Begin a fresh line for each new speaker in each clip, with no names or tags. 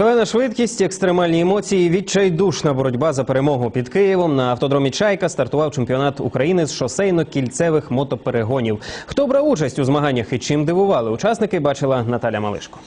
Шалена швидкість, екстремальні емоції, відчайдушна боротьба за перемогу під Києвом. На автодромі Чайка стартував чемпіонат України з шосейно-кільцевих мотоперегонів. Хто брав участь у змаганнях і чим дивували учасники, бачила Наталя Малишко.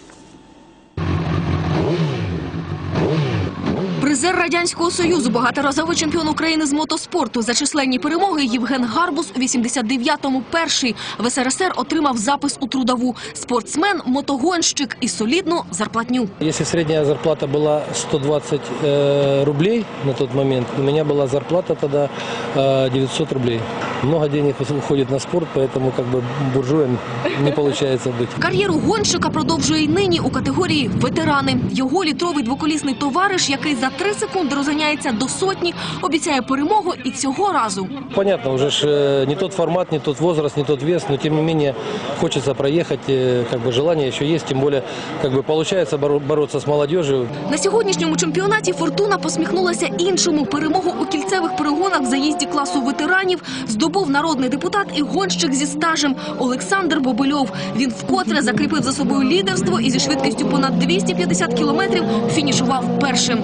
Призер радянського союзу, багаторазовий чемпіон України з мотоспорту за численні перемоги Євген Гарбус у 89-му перший в СРСР отримав запис у трудову. Спортсмен, мотогонщик і солідну зарплатню.
Если средняя зарплата была 120 э, рублей на тот момент, у меня была зарплата тогда э, 900 рублей. Много денег уходит на спорт, поэтому как бы буржуем не получается быть.
Кар'єру гонщика продовжує й нині у категорії ветерани. Його літровий двоколісний товариш, який за три секунди розганяється до сотні, обіцяє перемогу і цього разу.
Понятно, уже ж, э, не тот формат, не тот возраст, не тот вес, но тем не менее хочется проехать, э, как бы желание еще есть, тем более как бы получается боро- бороться с молодежью.
На сьогоднішньому чемпіонаті Фортуна посміхнулася іншому. Перемогу у кільцевих перегонах в заїзді класу ветеранів здобув народний депутат і гонщик зі стажем Олександр Бобильов. Він вкотре закріпив за собою лідерство і зі швидкістю понад 250 кілометрів фінішував першим.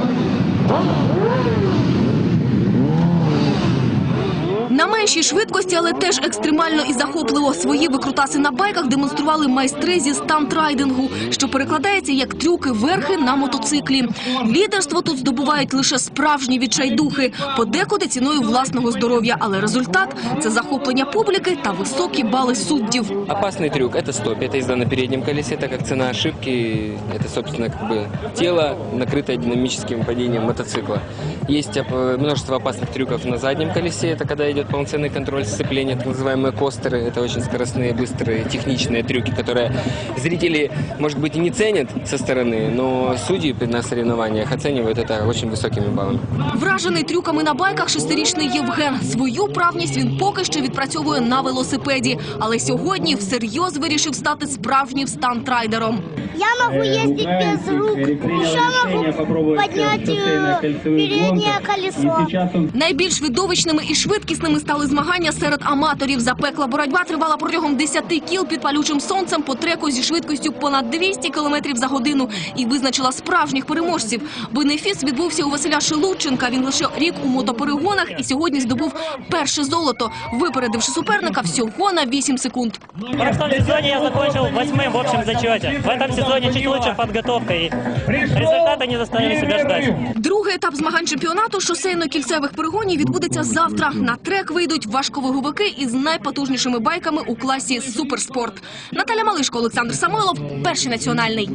На меншій швидкості, але теж екстремально і захопливо свої викрутаси на байках демонстрували майстри зі стантрайдингу, що перекладається як трюки верхи на мотоциклі. Лідерство тут здобувають лише справжні відчайдухи, подекуди ціною власного здоров'я. Але результат це захоплення публіки та високі бали суддів.
Опасный трюк – это стоп, это езда на переднем колесе, так как цена ошибки – это, собственно, как бы тело, накрытое динамическим падением мотоцикла. Есть оп- множество опасных трюков на заднем колесе, это когда идет полноценный контроль сцепления, так называемые костеры, это очень скоростные, быстрые, техничные трюки, которые зрители, может быть, и не ценят со стороны, но судьи на соревнованиях оценивают это очень высокими баллами.
Вражений трюками на байках шестирічний Євген. Свою правність він поки що відпрацьовує на велосипеді. Але сьогодні всерйоз вирішив стати справжнім стантрайдером.
Я могу ездить без рук, еще могу поднять э, переднее колесо.
Найбільш видовищними і швидкісними стали змагання серед аматорів. Запекла боротьба тривала протягом 10 кіл під палючим сонцем по треку зі швидкістю понад 200 км за годину і визначила справжніх переможців. Бенефіс відбувся у Василя Шелудченка. Він лише рік у мотоперегонах і сьогодні здобув перше золото, випередивши суперника всього на 8 секунд.
В прошлом сезоне я закончил восьмым в общем зачете. В этом сезоне чуть лучше подготовка и результаты не заставили себя ждать.
Другий етап змагань чемпіонату шосейно-кільцевих перегонів відбудеться завтра. На трек вийдуть важковаговики із найпотужнішими байками у класі суперспорт. Наталя Малишко, Олександр Самойлов, перший національний.